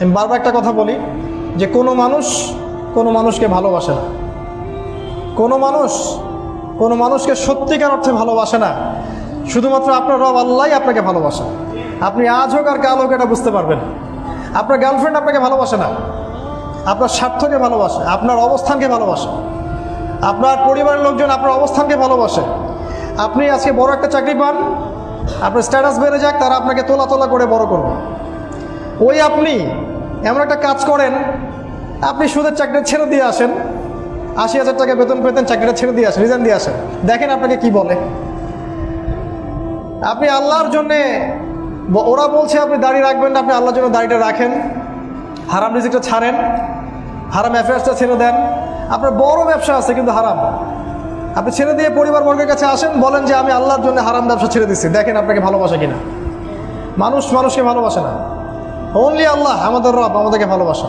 আমি বারবার একটা কথা বলি যে কোনো মানুষ কোনো মানুষকে ভালোবাসে না। কোনো মানুষ কোনো মানুষকে সত্যিকার অর্থে ভালোবাসে না। শুধুমাত্র আপনার রব আল্লাহ আপনাকে ভালোবাসে। আপনি আজ হোক আর কাল হোক এটা বুঝতে পারবেন। আপনার গার্লফ্রেন্ড আপনাকে ভালোবাসে না। আপনার স্বার্থকে ভালোবাসে, আপনার অবস্থানকে ভালোবাসে। আপনার পরিবারের লোকজন আপনার অবস্থানকে ভালোবাসে। আপনি আজকে বড় একটা চাকরি পান, আপনার স্ট্যাটাস বেড়ে যাক, তারা আপনাকে তোলা তোলা করে বড় করবে। ওই আপনি, এমন একটা কাজ করেন, আপনি সুদের চাকরিটা ছেড়ে দিয়ে আসেন, আশি হাজার টাকা বেতন পেতেন, চাকরিটা ছেড়ে দিয়ে আসেন রিজাইন দিয়ে আসেন। দেখেন আপনাকে কি বলে। আপনি আল্লাহর জন্যে ওরা বলছে আপনি দাড়ি রাখবেন আপনি আল্লাহর জন্য দাড়িটা রাখেন, হারাম রিজিকটা ছাড়েন, হারাম অ্যাফেয়ার্সটা ছেড়ে দেন। আপনার বড় ব্যবসা আছে কিন্তু হারাম। আপনি ছেড়ে দিয়ে পরিবার বর্গের কাছে আসেন, বলেন যে আমি আল্লাহর জন্য হারাম ব্যবসা ছেড়ে দিচ্ছি। দেখেন আপনাকে ভালোবাসে কিনা। মানুষ মানুষকে ভালোবাসে না। অনলি আল্লাহ আমাদের রব আমাদেরকে ভালোবাসা